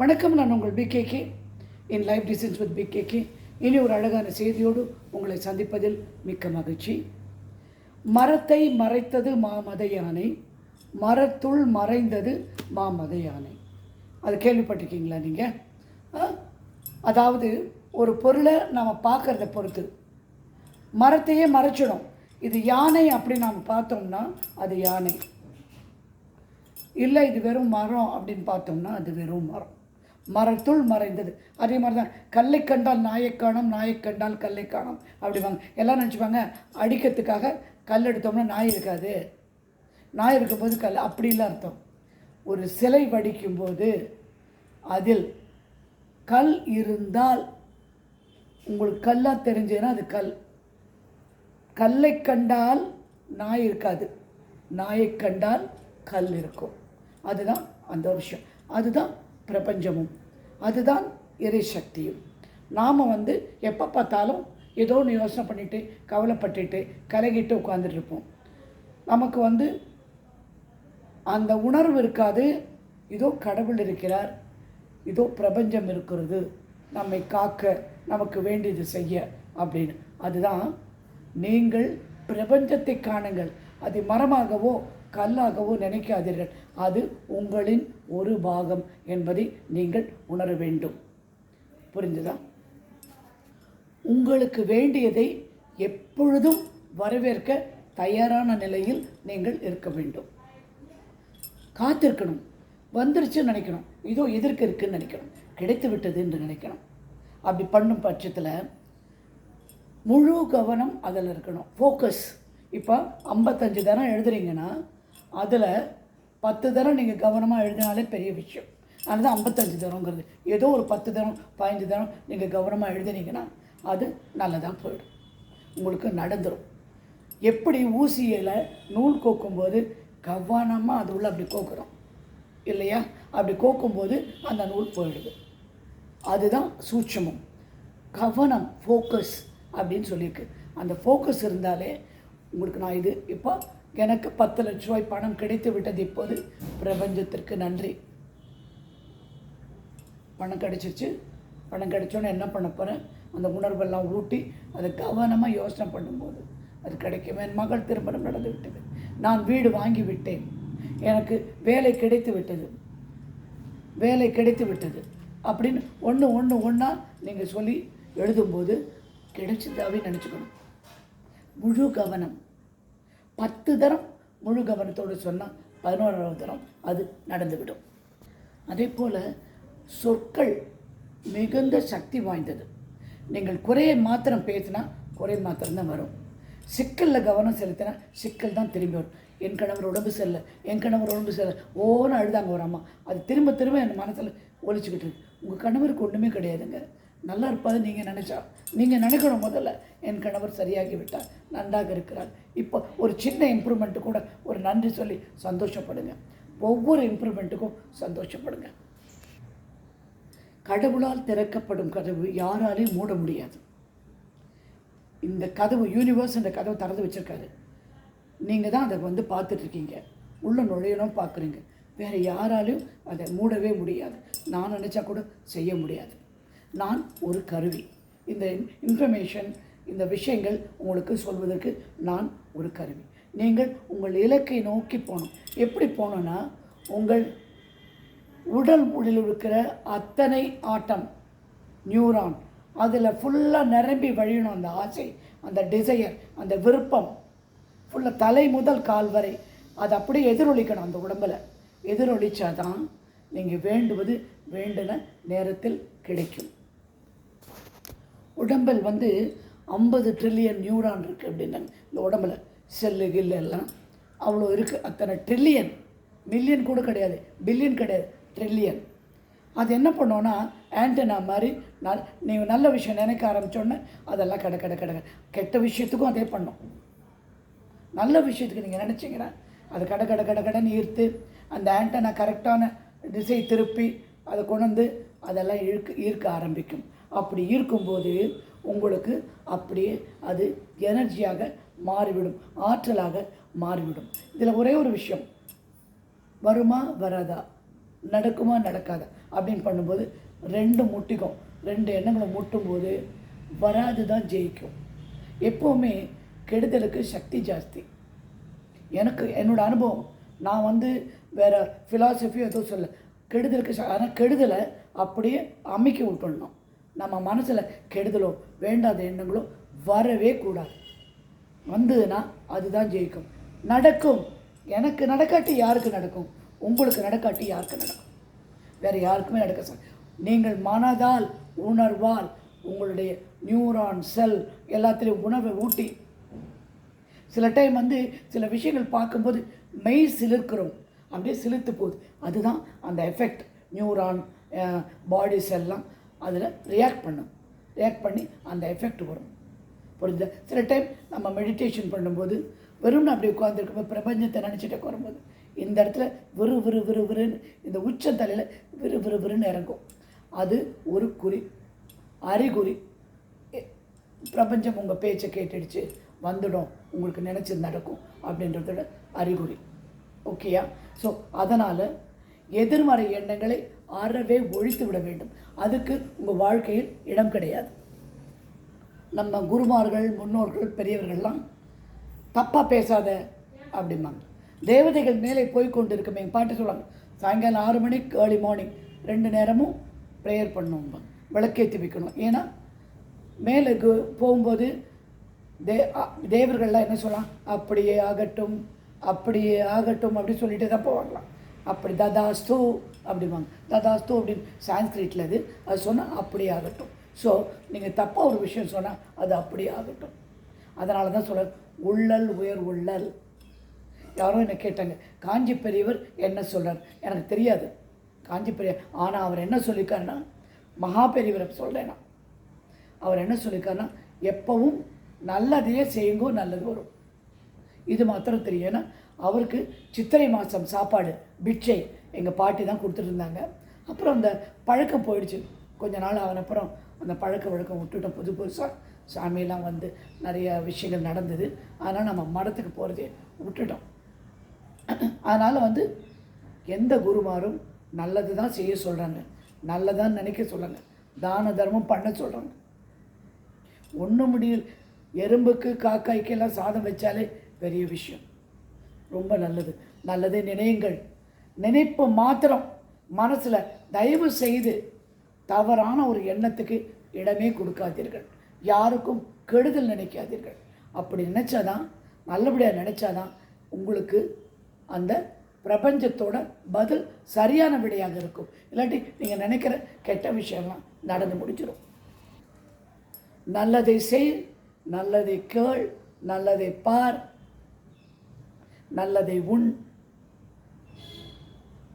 வணக்கம் நான் உங்கள் பிகேகே இன் லைஃப் டிசைன்ஸ் வித் பிகேகே இனி ஒரு அழகான செய்தியோடு உங்களை சந்திப்பதில் மிக்க மகிழ்ச்சி. மரத்தை மறைத்தது மாமத யானை. மரத்துள் மறைந்தது மாமத யானை. அது கேள்விப்பட்டிருக்கீங்களா நீங்கள் அதாவது ஒரு பொருளை நாம் பார்க்குறத பொறுத்து. மரத்தையே மறைச்சிடும். இது யானை அப்படி நாம் பார்த்தோம்னா அது யானை. இல்லை இது வெறும் மரம் அப்படின்னு பார்த்தோம்னா அது வெறும் மரம். மரத்துள் மறைந்தது. அதே மாதிரி தான் கல்லை கண்டால் நாயை காணும் நாயை கண்டால் கல்லை காணும். அப்படிவாங்க எல்லாம் நினச்சிப்பாங்க அடிக்கிறதுக்காக கல் எடுத்தோம்னா நாய் இருக்காது. நாய் இருக்கும்போது கல். அப்படிலாம் அர்த்தம். ஒரு சிலை வடிக்கும்போது அதில் கல் இருந்தால் உங்களுக்கு கல்லாக தெரிஞ்சதுன்னா அது கல். கல்லை கண்டால் நாய் இருக்காது. நாயை கண்டால் கல் இருக்கும். அதுதான் அந்த விஷயம். அதுதான் பிரபஞ்சமும். அதுதான் இறை சக்தியும். நாம் வந்து எப்போ பார்த்தாலும் ஏதோ ஒன்று யோசனை பண்ணிவிட்டு கவலைப்பட்டுட்டு கலகிட்டு உட்காந்துட்டு இருப்போம் நமக்கு வந்து அந்த உணர்வு இருக்காது. இதோ கடவுள் இருக்கிறார். இதோ பிரபஞ்சம் இருக்கிறது. நம்மை காக்க நமக்கு வேண்டியது செய்ய அப்படின்னு. அதுதான் நீங்கள் பிரபஞ்சத்தை காணுங்கள். அது மரமாகவோ கல்லாகவோ நினைக்காதீர்கள். அது உங்களின் ஒரு பாகம் என்பதை நீங்கள் உணர வேண்டும். புரிஞ்சுதா? உங்களுக்கு வேண்டியதை எப்பொழுதும் வரவேற்க தயாரான நிலையில் நீங்கள் இருக்க வேண்டும். காத்திருக்கணும். வந்துருச்சுன்னு நினைக்கணும். இதோ எதிர்க்க இருக்குன்னு நினைக்கணும். கிடைத்து விட்டது என்று நினைக்கணும். அப்படி பண்ணும் பட்சத்தில் முழு கவனம் அதில் இருக்கணும். ஃபோக்கஸ் இப்போ ஐம்பத்தஞ்சு தரம் எழுதுறீங்கன்னா அதில் பத்து தரம் நீங்கள் கவனமாக எழுதினாலே பெரிய விஷயம். அதுதான் ஐம்பத்தஞ்சு தரங்கிறது ஏதோ ஒரு பத்து தரம் பதினஞ்சு தரம் நீங்கள் கவனமாக எழுதுனீங்கன்னா அது நல்லதாக போயிடும். உங்களுக்கு நடந்துடும் எப்படி ஊசியில் நூல் கோக்கும்போது கவனமாக அது உள்ள அப்படி கோக்குறோம். இல்லையா? அப்படி கோக்கும்போது அந்த நூல் போயிடுது. அதுதான் சூட்சமம். கவனம் ஃபோக்கஸ் அப்படின்னு சொல்லியிருக்கு. அந்த ஃபோக்கஸ் இருந்தாலே உங்களுக்கு நான் இது இப்போ எனக்கு பத்து லட்ச ரூபாய் பணம் கிடைத்து விட்டது இப்போது. பிரபஞ்சத்திற்கு நன்றி. பணம் கிடைச்சிச்சு பணம் கிடைச்சோன்னே என்ன பண்ண போகிறேன் அந்த உணர்வெல்லாம் ஊட்டி அதை கவனமாக யோசனை பண்ணும்போது அது கிடைக்கும் என் மகள் திருமணம் நடந்து விட்டது. நான் வீடு வாங்கி விட்டேன். எனக்கு வேலை கிடைத்து விட்டது. வேலை கிடைத்து விட்டது. அப்படின்னு ஒன்று ஒன்று ஒன்றா நீங்கள் சொல்லி எழுதும்போது கிடைச்சதாவே நினச்சிக்கணும். முழு கவனம். பத்து தரம் முழு கவனத்தோடு சொன்னால் பதினோராவது தரம் அது நடந்துவிடும். அதே போல் சொற்கள் மிகுந்த சக்தி வாய்ந்தது. நீங்கள் குறையை மாத்திரம் பேசினா குறை மாத்திரம் தான் வரும். சிக்கலில் கவனம் செலுத்தினா சிக்கல் தான் திரும்பி வரும். என் கணவர் உடம்பு சரியில்லை என் கணவர் உடம்பு சரியில்லை ஓன்னு அழுதாங்க ஒரு அம்மா. அது திரும்ப திரும்ப என் மனசில் ஒழிச்சுக்கிட்டு இருக்கு. உங்கள் கணவருக்கு ஒன்றுமே கிடையாதுங்க. நல்லா இருப்பாது நீங்கள் நினச்சா. நீங்கள் நினைக்கணும் முதல்ல. என் கணவர் சரியாகி விட்டார் நன்றாக இருக்கிறார். இப்போ ஒரு சின்ன இம்ப்ரூவ்மெண்ட்டு கூட ஒரு நன்றி சொல்லி சந்தோஷப்படுங்க. ஒவ்வொரு இம்ப்ரூவ்மெண்ட்டுக்கும் சந்தோஷப்படுங்க. கடவுளால் திறக்கப்படும் கதவு யாராலையும் மூட முடியாது. இந்த கதவு யூனிவர்ஸ் இந்த கதவை திறந்து வச்சுருக்காரு. நீங்கள் தான் அதை வந்து பார்த்துட்ருக்கீங்க. உள்ள நுழையணும் பார்க்குறீங்க. வேறு யாராலையும் அதை மூடவே முடியாது. நான் நினச்சா கூட செய்ய முடியாது. நான் ஒரு கருவி. இந்த இன்ஃபர்மேஷன் இந்த விஷயங்கள் உங்களுக்கு சொல்வதற்கு நான் ஒரு கருவி. நீங்கள் உங்கள் இலக்கை நோக்கி போகணும். எப்படி போகணுன்னா உங்கள் உடல் உடலில் இருக்கிற அத்தனை ஆட்டம் நியூரான் அதில் ஃபுல்லாக நிரம்பி வழியணும் அந்த ஆசை அந்த டிசையர் அந்த விருப்பம். ஃபுல்லாக தலை முதல் கால் வரை அது அப்படியே எதிரொலிக்கணும் அந்த உடம்பில். எதிரொலிச்சாதான் நீங்கள் வேண்டுவது வேண்டின நேரத்தில் கிடைக்கும். உடம்பில் வந்து ஐம்பது ட்ரில்லியன் நியூரான் இருக்குது அப்படின்னாங்க. இந்த உடம்புல செல்லு கில்லு எல்லாம் அவ்வளோ இருக்குது அத்தனை ட்ரில்லியன் மில்லியன் கூட கிடையாது. பில்லியன் கிடையாது. ட்ரில்லியன் அது என்ன பண்ணோன்னா ஆண்டனா மாதிரி நல் நீ நல்ல விஷயம் நினைக்க ஆரம்பித்தோன்னே அதெல்லாம் கடை கடை கடை கெட்ட விஷயத்துக்கும் அதே பண்ணும். நல்ல விஷயத்துக்கு நீங்கள் நினச்சிங்கன்னா அது கடை கடை கடை கடைன்னு ஈர்த்து அந்த ஆண்டனா கரெக்டான திசை திருப்பி அதை கொண்டு வந்து அதெல்லாம் இழுக்க ஈர்க்க ஆரம்பிக்கும். அப்படி இருக்கும்போது உங்களுக்கு அப்படியே அது எனர்ஜியாக மாறிவிடும் ஆற்றலாக மாறிவிடும். இதில் ஒரே ஒரு விஷயம். வருமா வராதா? நடக்குமா நடக்காதா? அப்படின்னு பண்ணும்போது ரெண்டு முட்டிக்கும் ரெண்டு எண்ணங்களை முட்டும்போது வராது தான் ஜெயிக்கும். எப்போவுமே கெடுதலுக்கு சக்தி ஜாஸ்தி. எனக்கு என்னோட அனுபவம் நான் வந்து வேறு ஃபிலாசபியோ எதுவும் சொல்ல கெடுதலுக்கு ஆனால் கெடுதலை அப்படியே அமைக்க விட்டுடணும். நம்ம மனசில் கெடுதலோ வேண்டாத எண்ணங்களோ வரவே கூடாது. வந்ததுன்னா அதுதான் ஜெயிக்கும். நடக்கும். எனக்கு நடக்காட்டி யாருக்கு நடக்கும்? உங்களுக்கு நடக்காட்டி யாருக்கு நடக்கும்? வேறு யாருக்குமே நடக்க சார் நீங்கள் மனதால் உணர்வால் உங்களுடைய நியூரான் செல் எல்லாத்துலேயும் உணவை ஊட்டி சில டைம் வந்து சில விஷயங்கள் பார்க்கும்போது மெய் சிலிர்க்கிறோம். அப்படியே சிலிர்த்து போகுது. அதுதான் அந்த எஃபெக்ட் நியூரான் பாடி செல்லாம் அதில் ரியாக்ட் பண்ணும். ரியாக்ட் பண்ணி அந்த எஃபெக்ட் வரும். புரிஞ்சு சில டைம் நம்ம மெடிடேஷன் பண்ணும்போது வெறும் அப்படி உட்காந்துருக்கும்போது பிரபஞ்சத்தை நினச்சிட்டு வரும்போது இந்த இடத்துல விறு விறு விறு விறுன்னு இந்த உச்சந்தலையில் விறு விறு விறுன்னு இறங்கும். அது ஒரு குறி அறிகுறி. பிரபஞ்சம் உங்கள் பேச்சை கேட்டுடுச்சு வந்துடும் உங்களுக்கு நினச்சது நடக்கும் அப்படின்றதோட அறிகுறி. ஓகேயா ஸோ அதனால் எதிர்மறை எண்ணங்களை அறவே ஒழித்து விட வேண்டும். அதுக்கு உங்கள் வாழ்க்கையில் இடம் கிடையாது. நம்ம குருமார்கள் முன்னோர்கள் பெரியவர்கள்லாம் தப்பாக பேசாத அப்படிம்பாங்க. தேவதைகள் மேலே போய் கொண்டு இருக்குமே எங்கள் பாட்டு சொல்லுவாங்க சாயங்காலம் ஆறு மணிக்கு ஏர்லி மார்னிங் ரெண்டு நேரமும் ப்ரேயர் பண்ணணும் விளக்கேற்றி வைக்கணும். ஏன்னா மேலே போகும்போது தே அ- தேவர்கள்லாம் என்ன சொல்லலாம் அப்படியே ஆகட்டும் அப்படியே ஆகட்டும் அப்படி சொல்லிட்டு தான் போவாங்களாம். அப்படி ததாஸ்து அப்படிம்பாங்க. ததாஸ்து அப்படின்னு சான்ஸ்கிரிட்டில் அது. அது சொன்னால் அப்படியே ஆகட்டும் ஸோ நீங்கள் தப்பாக ஒரு விஷயம் சொன்னால் அது அப்படியே ஆகட்டும் அதனால தான் சொல்ல உள்ளல் உயர் உள்ளல். யாரும் என்னை கேட்டாங்க காஞ்சி பெரியவர் என்ன சொல்கிறார் எனக்கு தெரியாது. காஞ்சி பெரிய ஆனால் அவர் என்ன சொல்லியிருக்காருன்னா மகா பெரியவரை சொல்கிறேன் நான். அவர் என்ன சொல்லியிருக்காருன்னா எப்பவும் நல்லதையே செய்யுங்கோ நல்லது வரும். இது மாத்திரம் தெரியும். ஏன்னா அவருக்கு சித்திரை மாதம் சாப்பாடு பிட்சை எங்கள் பாட்டி தான் கொடுத்துட்டு இருந்தாங்க. அப்புறம் அந்த பழக்கம் போயிடுச்சு. கொஞ்ச நாள் ஆன அப்புறம் அந்த பழக்க வழக்கம் விட்டுட்டோம். புது புதுசாக சாமியெல்லாம் வந்து நிறைய விஷயங்கள் நடந்தது. அதனால் நம்ம மடத்துக்கு போகிறதே விட்டுட்டோம். அதனால் வந்து எந்த குருமாரும் நல்லது தான் செய்ய சொல்கிறாங்க நல்லதான் நினைக்க சொல்கிறாங்க தான தர்மம் பண்ண சொல்கிறாங்க ஒன்றும் முடியல. எறும்புக்கு காக்காய்க்கெல்லாம் சாதம் வச்சாலே பெரிய விஷயம். ரொம்ப நல்லது. நல்லதே நினையுங்கள். நினைப்பு மாத்திரம் மனசில் தயவு செய்து தவறான ஒரு எண்ணத்துக்கு இடமே கொடுக்காதீர்கள். யாருக்கும் கெடுதல் நினைக்காதீர்கள். அப்படி நினச்சாதான் நல்லபடியாக நினச்சாதான் உங்களுக்கு அந்த பிரபஞ்சத்தோட பதில் சரியான விடையாக இருக்கும். இல்லாட்டி நீங்கள் நினைக்கிற கெட்ட விஷயம்லாம் நடந்து முடிஞ்சிடும் நல்லதை செய் நல்லதை கேள் நல்லதை பார். நல்லதை உண்.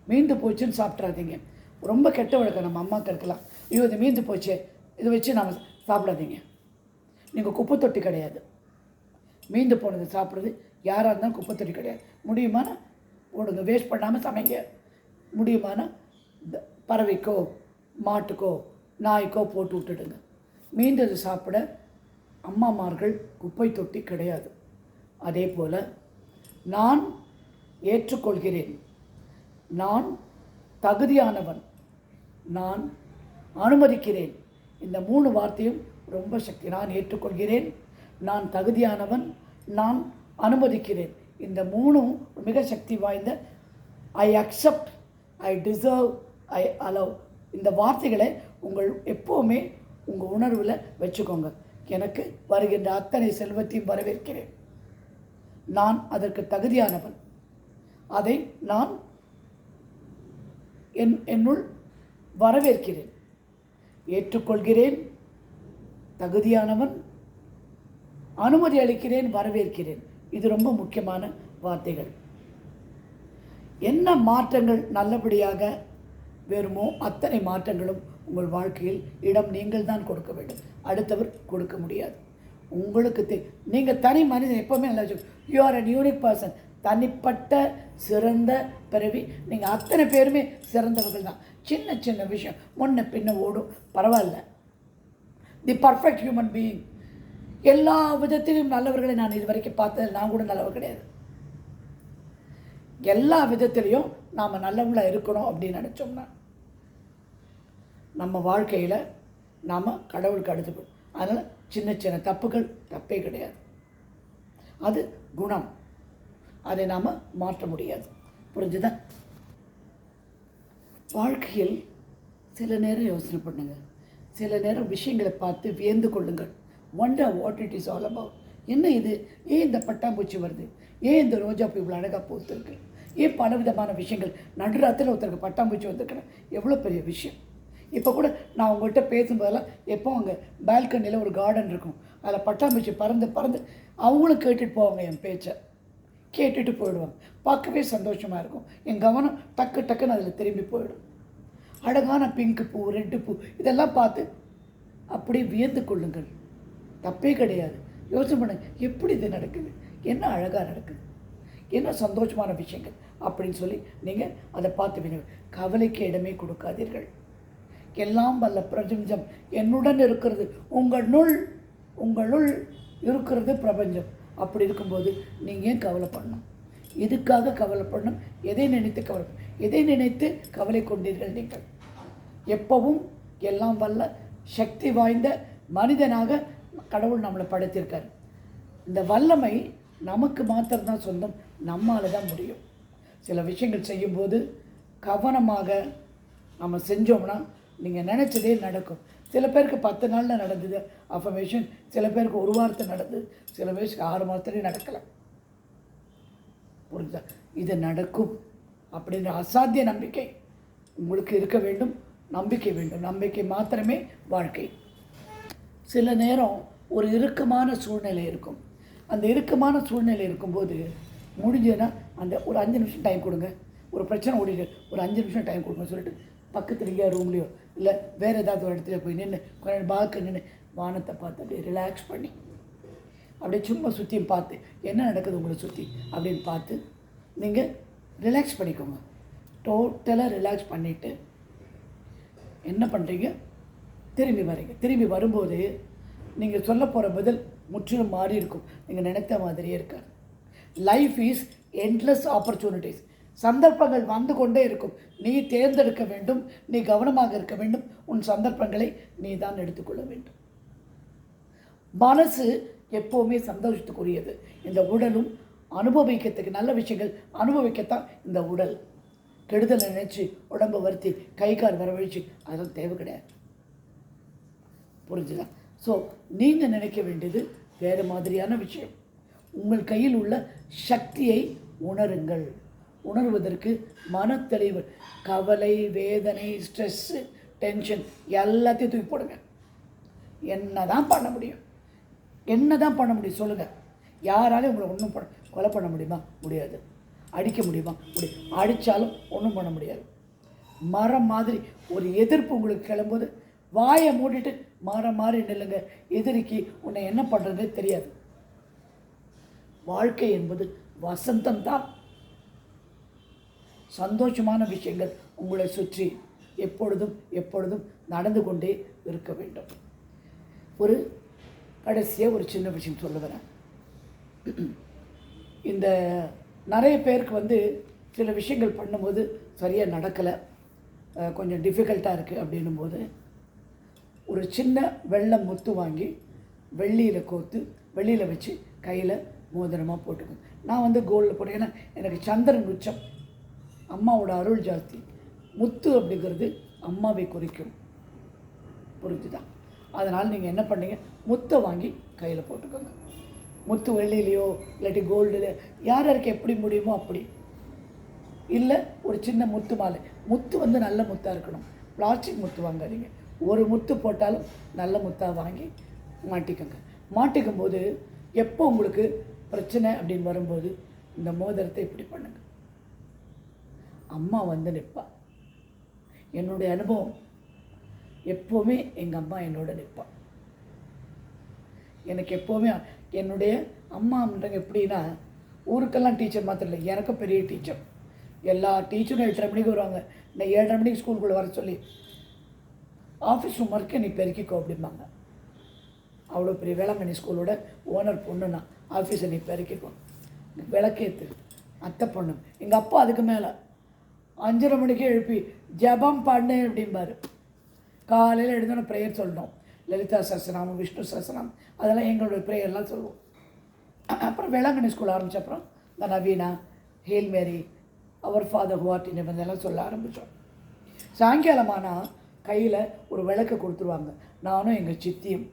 மீந்து போச்சுன்னு சாப்பிட்றாதீங்க. ரொம்ப கெட்ட வழக்கம் நம்ம அம்மாவுக்கு இருக்கலாம். ஐயோ இது மீந்து போச்சே. இதை வச்சு நாம் சாப்பிடாதீங்க. நீங்கள் குப்பை தொட்டி கிடையாது. மீந்து போனது சாப்பிட்றது யாராக இருந்தாலும் குப்பை தொட்டி கிடையாது. முடியுமானா? போடுங்க. வேஸ்ட் பண்ணாமல் சமைங்க. முடியுமானா? இந்த பறவைக்கோ மாட்டுக்கோ நாய்க்கோ போட்டு விட்டுடுங்க. மீந்தது சாப்பிட அம்மாமார்கள் குப்பை தொட்டி கிடையாது. அதே போல் நான் ஏற்றுக்கொள்கிறேன். நான் தகுதியானவன். நான் அனுமதிக்கிறேன். இந்த மூணு வார்த்தையும் ரொம்ப சக்தி. நான் ஏற்றுக்கொள்கிறேன். நான் தகுதியானவன். நான் அனுமதிக்கிறேன். இந்த மூணும் மிக சக்தி வாய்ந்த I accept I deserve I allow இந்த வார்த்தைகளை உங்கள் எப்போவுமே உங்கள் உணர்வில் வச்சுக்கோங்க. எனக்கு வருகின்ற அத்தனை செல்வத்தையும் வரவேற்கிறேன். நான் அதற்கு தகுதியானவன். அதை நான் என் என்னுள் வரவேற்கிறேன். ஏற்றுக்கொள்கிறேன். தகுதியானவன். அனுமதி அளிக்கிறேன் வரவேற்கிறேன். இது ரொம்ப முக்கியமான வார்த்தைகள். என்ன மாற்றங்கள் நல்லபடியாக வேறுமோ அத்தனை மாற்றங்களும் உங்கள் வாழ்க்கையில் இடம் நீங்கள் தான் கொடுக்க வேண்டும். அடுத்தவர் கொடுக்க முடியாது. உங்களுக்கு தெ நீங்கள் தனி மனிதன் எப்போவுமே நல்லா you are an unique person தனிப்பட்ட சிறந்த பிறவி. நீங்கள் அத்தனை பேருமே சிறந்தவர்கள் தான். சின்ன சின்ன விஷயம். முன்ன பின்ன ஓடும். பரவாயில்ல. தி பர்ஃபெக்ட் ஹியூமன் பீயிங் எல்லா விதத்திலும் நல்லவர்களை நான் இதுவரைக்கும் பார்த்தது நான் கூட நல்லவர் கிடையாது. எல்லா விதத்துலேயும் நாம் நல்லவங்களாக இருக்கணும் அப்படின்னு நினச்சோம்னா நம்ம வாழ்க்கையில் நாம் கடவுளுக்கு அடுத்து அதனால் சின்ன சின்ன தப்புகள் தப்பே கிடையாது. அது குணம். அதை நாம் மாற்ற முடியாது. புரிஞ்சுதா? வாழ்க்கையில் சில நேரம் யோசனை பண்ணுங்கள் சில நேரம் விஷயங்களை பார்த்து வியந்து கொள்ளுங்கள். Wonder what it is all about என்ன இது? ஏன் இந்த பட்டாம்பூச்சி வருது? ஏன் இந்த ரோஜா பூ இவ்வளோ அழகாக பூத்துருக்கு? ஏன் பல விதமான விஷயங்கள்? நடுராத்தில் ஒருத்தருக்கு பட்டாம்பூச்சி வந்திருக்கிறேன் எவ்வளோ பெரிய விஷயம். இப்போ கூட நான் உங்கள்கிட்ட பேசும்போதெல்லாம் எப்போ அங்கே பால்கனியில் ஒரு கார்டன் இருக்கும். அதில் பட்டாம்பூச்சி பறந்து பறந்து அவங்களும் கேட்டுட்டு போவாங்க என் பேச்சை. கேட்டுட்டு போயிடுவாங்க. பார்க்கவே சந்தோஷமாக இருக்கும். என் கவனம் டக்கு டக்குன்னு அதில் திரும்பி போயிடும். அழகான பிங்க் பூ ரெட்டு பூ இதெல்லாம் பார்த்து அப்படியே வியந்து கொள்ளுங்கள். தப்பே கிடையாது. யோசனை பண்ணுங்க எப்படி இது நடக்குது? என்ன அழகாக நடக்குது? என்ன சந்தோஷமான விஷயங்கள்? அப்படின்னு சொல்லி நீங்கள் அதை பார்த்து கவலைக்கு இடமே கொடுக்காதீர்கள். எல்லாம் வல்ல பிரபஞ்சம். என்னுடன் இருக்கிறது உங்களுள் உங்களுள் இருக்கிறது பிரபஞ்சம். அப்படி இருக்கும்போது நீங்கள் ஏன் கவலைப்படணும்? எதுக்காக கவலைப்படணும்? எதை நினைத்து கவலை எதை நினைத்து கவலை கொண்டீர்கள் நீங்கள்? எப்பவும் எல்லாம் வல்ல சக்தி வாய்ந்த மனிதனாக கடவுள் நம்மளை படைத்திருக்கார். இந்த வல்லமை நமக்கு மாத்திரம்தான் சொந்தம் நம்மால் தான் முடியும். சில விஷயங்கள் செய்யும்போது கவனமாக நம்ம செஞ்சோம்னா நீங்கள் நினச்சதே நடக்கும். சில பேருக்கு பத்து நாளில் நடந்தது அஃபர்மேஷன் சில பேருக்கு ஒரு வாரத்தை நடந்தது சில பேருக்கு ஆறு மாதத்துலேயும் நடக்கலை. புரிஞ்சா இது நடக்கும் அப்படின்ற அசாத்திய நம்பிக்கை உங்களுக்கு இருக்க வேண்டும் நம்பிக்கை வேண்டும். நம்பிக்கை மாத்திரமே வாழ்க்கை. சில நேரம் ஒரு இறுக்கமான சூழ்நிலை இருக்கும். அந்த இறுக்கமான சூழ்நிலை இருக்கும்போது முடிஞ்சதுன்னா அந்த ஒரு அஞ்சு நிமிஷம் டைம் கொடுங்க. ஒரு பிரச்சனை ஓடிட்டு ஒரு அஞ்சு நிமிஷம் டைம் கொடுங்க சொல்லிட்டு பக்கத்துல எங்கேயா ரூம்லேயோ இல்லை வேறு ஏதாவது ஒரு இடத்துல போய் நின்று கொஞ்ச நேரம் பார்க்க நின்று வானத்தை பார்த்து அப்படியே ரிலாக்ஸ் பண்ணி அப்படியே சும்மா சுற்றியும் பார்த்து என்ன நடக்குது உங்களை சுற்றி அப்படின்னு பார்த்து நீங்கள் ரிலாக்ஸ் பண்ணிக்கோங்க. டோட்டலாக ரிலாக்ஸ் பண்ணிவிட்டு என்ன பண்ணுறீங்க திரும்பி வரீங்க திரும்பி வரும்போது நீங்கள் சொல்ல போகிற பதில் முற்றிலும் மாறி இருக்கும். நீங்கள் நினைத்த மாதிரியே இருக்காது. லைஃப் இஸ் எண்ட்லெஸ் ஆப்பர்ச்சுனிட்டிஸ் சந்தர்ப்பங்கள் வந்து கொண்டே இருக்கும். நீ தேர்ந்தெடுக்க வேண்டும். நீ கவனமாக இருக்க வேண்டும். உன் சந்தர்ப்பங்களை நீ தான் எடுத்துக்கொள்ள வேண்டும். மனசு எப்போவுமே சந்தோஷத்துக்குரியது. இந்த உடலும் அனுபவிக்கிறதுக்கு நல்ல விஷயங்கள் அனுபவிக்கத்தான் இந்த உடல். கெடுதலை நினைச்சு உடம்பு வருத்தி கை கால் வரவழிச்சு அதெல்லாம் தேவை கிடையாது. புரிஞ்சுதா? ஸோ நீங்கள் நினைக்க வேண்டியது வேறு மாதிரியான விஷயம். உங்கள் கையில் உள்ள சக்தியை உணருங்கள். உணர்வதற்கு மனத்தெளிவு கவலை வேதனை ஸ்ட்ரெஸ்ஸு டென்ஷன் எல்லாத்தையும் தூக்கி போடுங்க. என்ன தான் பண்ண முடியும்? என்ன தான் பண்ண முடியும்? சொல்லுங்கள் யாராலையும் உங்களை ஒன்றும் பண்ண கொலை பண்ண முடியுமா? முடியாது. அடிக்க முடியுமா? முடியும் அடித்தாலும் ஒன்றும் பண்ண முடியாது. மரம் மாதிரி ஒரு எதிர்ப்பு உங்களுக்கு கிளம்போது வாயை மூடிட்டு மரம் மாறி நில்லுங்க. எதிரிக்கு உன்னை என்ன பண்ணுறதுனே தெரியாது. வாழ்க்கை என்பது வசந்தம் தான் சந்தோஷமான விஷயங்கள் உங்களை சுற்றி எப்பொழுதும் எப்பொழுதும் நடந்து கொண்டே இருக்க வேண்டும். ஒரு கடைசியாக ஒரு சின்ன விஷயம் சொல்ல இந்த நிறைய பேருக்கு வந்து சில விஷயங்கள் பண்ணும்போது சரியாக நடக்கலை. கொஞ்சம் டிஃபிகல்ட்டாக இருக்குது அப்படின்னும் போது ஒரு சின்ன வெள்ளை முத்து வாங்கி வெள்ளியில் கோர்த்து வெள்ளியில் வச்சு கையில் மோதிரமாக போட்டுக்கோங்க. நான் வந்து கோல்டில் போட்டேன். ஏன்னா எனக்கு சந்திரன் உச்சம். அம்மாவோட அருள் ஜாஸ்தி. முத்து அப்படிங்கிறது அம்மாவை குறிக்கும். புரிஞ்சுதான் அதனால் நீங்கள் என்ன பண்ணீங்க? முத்தை வாங்கி கையில் போட்டுக்கோங்க. முத்து வெள்ளியிலையோ இல்லாட்டி கோல்டில் யார் யாருக்கு எப்படி முடியுமோ அப்படி. இல்லை ஒரு சின்ன முத்து மாலை. முத்து வந்து நல்ல முத்தாக இருக்கணும். பிளாஸ்டிக் முத்து வாங்காதீங்க. ஒரு முத்து போட்டாலும் நல்ல முத்தாக வாங்கி மாட்டிக்கோங்க. மாட்டிக்கும் போது எப்போ உங்களுக்கு பிரச்சனை அப்படின்னு வரும்போது இந்த மோதிரத்தை இப்படி பண்ணுங்கள் அம்மா வந்து நிற்பா. என்னுடைய அனுபவம். எப்போவுமே எங்கள் அம்மா என்னோட நிற்பா. எனக்கு எப்போவுமே என்னுடைய அம்மான்றங்க எப்படின்னா ஊருக்கெல்லாம் டீச்சர் மாத்திரம் இல்லை. எனக்கும் பெரிய டீச்சர். எல்லா டீச்சரும் எட்டரை மணிக்கு வருவாங்க. நான் ஏழரை மணிக்கு ஸ்கூலுக்குள்ளே வர சொல்லி ஆஃபீஸ் ரூம் வரைக்கும் நீ பெருக்கிக்கோ அப்படிம்பாங்க. அவ்வளோ பெரிய வேளாங்கண்ணி ஸ்கூலோட ஓனர் பொண்ணு நான் ஆஃபீஸை நீ பெருக்கிக்கோ. விளக்கேற்று அத்தை பொண்ணு. எங்கள் அப்பா அதுக்கு மேலே. அஞ்சரை மணிக்கே எழுப்பி ஜெபம் பண்ணு அப்படிம்பார். காலையில் எழுந்தோன்னே ப்ரேயர் சொல்லணும் லலிதா சஹஸ்ரநாமம் விஷ்ணு சஹஸ்ரநாமம் அதெல்லாம் எங்களுடைய ப்ரேயர்லாம் சொல்லுவோம். அப்புறம் வேளாங்கண்ணி ஸ்கூல் ஆரம்பித்த அப்புறம் இந்த நவீனா ஹேல் மேரி அவர் ஃபாதர் ஹுவாட்டின் இதெல்லாம் சொல்ல ஆரம்பித்தோம் சாயங்காலமானா கையில் ஒரு விளக்கு கொடுத்துருவாங்க. நானும் எங்கள் சித்தியும்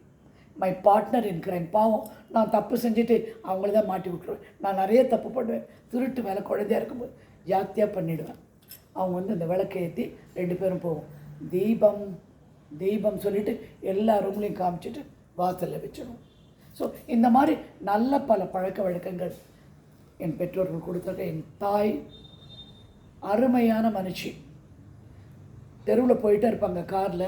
மை பார்ட்னர் இன் கிரைம் பாவம் நான் தப்பு செஞ்சுட்டு அவங்கள தான் மாட்டி விட்டுருவேன். நான் நிறைய தப்பு பண்ணுவேன். திருட்டு மேலே குழந்தையா இருக்கும்போது ஜாத்தியாக பண்ணிடுவேன். அவங்க வந்து அந்த விளக்கை ஏற்றி ரெண்டு பேரும் போவோம். தீபம் தீபம் சொல்லிட்டு எல்லா ரூம்லையும் காமிச்சிட்டு வாசலில் வச்சிடுவோம் ஸோ இந்த மாதிரி நல்ல பல பழக்க வழக்கங்கள் என் பெற்றோர்கள் கொடுத்துருக்க. என் தாய் அருமையான மனுஷி. தெருவில் போயிட்டே இருப்பாங்க காரில்.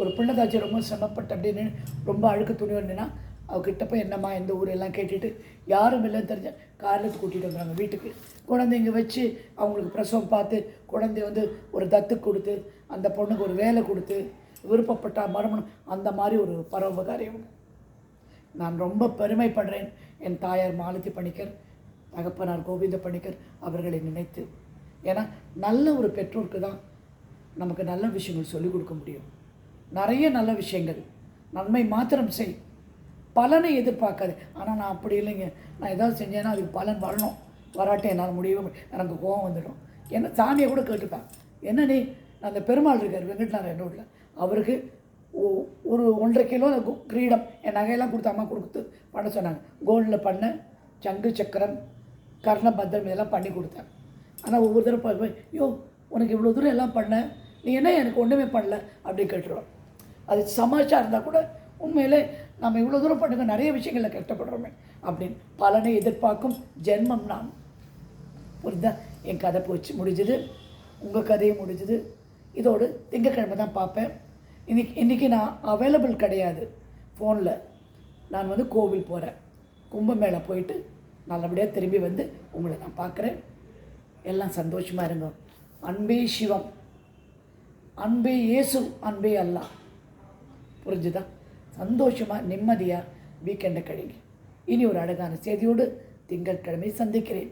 ஒரு பிள்ளைதாச்சி ரொம்ப சிரமப்பட்டு அப்படின்னு ரொம்ப அழுக்கு துணி வந்தேன்னா அவகிட்ட போய் என்னம்மா எந்த ஊர் எல்லாம் கேட்டுட்டு யாரும் இல்லைன்னு தெரிஞ்ச காரில் கூட்டிகிட்டு வந்துடுறாங்க வீட்டுக்கு. குழந்தைங்க வச்சு அவங்களுக்கு பிரசவம் பார்த்து குழந்தைய வந்து ஒரு தத்து கொடுத்து அந்த பொண்ணுக்கு ஒரு வேலை கொடுத்து விருப்பப்பட்ட மரமணம் அந்த மாதிரி ஒரு பரோபகாரியம் நான் ரொம்ப பெருமைப்படுறேன் என் தாயார் மாலதி பணிக்கர் தகப்பனார் கோவிந்த பணிக்கர் அவர்களை நினைத்து. ஏன்னா நல்ல ஒரு பெற்றோருக்கு தான் நமக்கு நல்ல விஷயங்கள் சொல்லிக் கொடுக்க முடியும். நிறைய நல்ல விஷயங்கள். நன்மை மாத்திரம் செய். பலனை எதிர்பார்க்காது. ஆனால் நான் அப்படி இல்லைங்க. நான் ஏதாவது செஞ்சேன்னா அதுக்கு பலன் வரணும். வராட்டே என்னால் முடியவே எனக்கு கோவம் வந்துடும். என்ன சாமியை கூட கேட்டுப்பேன். என்ன நீ அந்த பெருமாள் இருக்கார் வெங்கட்நாராயண ரோட்டில் அவருக்கு ஒ- ஒரு ஒன்றரை கிலோ கிரீடம் என் நகையெல்லாம் கொடுத்து அம்மா கொடுத்து பண்ண சொன்னாங்க. கோல்டில் பண்ண சங்கு சக்கரம் கர்ணபத்திரம் இதெல்லாம் பண்ணி கொடுத்தேன். ஆனால் ஒவ்வொரு தடவை போய் யோ உனக்கு இவ்வளோ தூரம் எல்லாம் பண்ண? நீ என்ன எனக்கு ஒன்றுமே பண்ணல? அப்படின்னு கேட்டுருவான். அது சமாச்சாரம் இருந்தால் கூட உண்மையிலே நம்ம இவ்வளோ தூரம் பண்ணுங்க நிறைய விஷயங்களில் கஷ்டப்படுறோமே அப்படின்னு பலனை எதிர்பார்க்கும் ஜென்மம் நான். புரிதா என் கதை போச்சு முடிஞ்சுது. உங்கள் கதையும் முடிஞ்சுது. இதோடு திங்கக்கிழமை தான் பார்ப்பேன். இன்னைக்கு இன்றைக்கி நான் அவைலபிள் கிடையாது ஃபோனில் நான் வந்து கோவில் போகிறேன் கும்பமேளா போயிட்டு நல்லபடியாக திரும்பி வந்து உங்களை நான் பார்க்குறேன். எல்லாம் சந்தோஷமாக இருங்க. அன்பே சிவம். அன்பே இயேசு அன்பே அல்லாஹ். புரிஞ்சுதா? சந்தோஷமாக நிம்மதியாக வீக்கெண்டை கழிங்க இனி ஒரு அழகான செய்தியோடு திங்கட்கிழமை சந்திக்கிறேன்.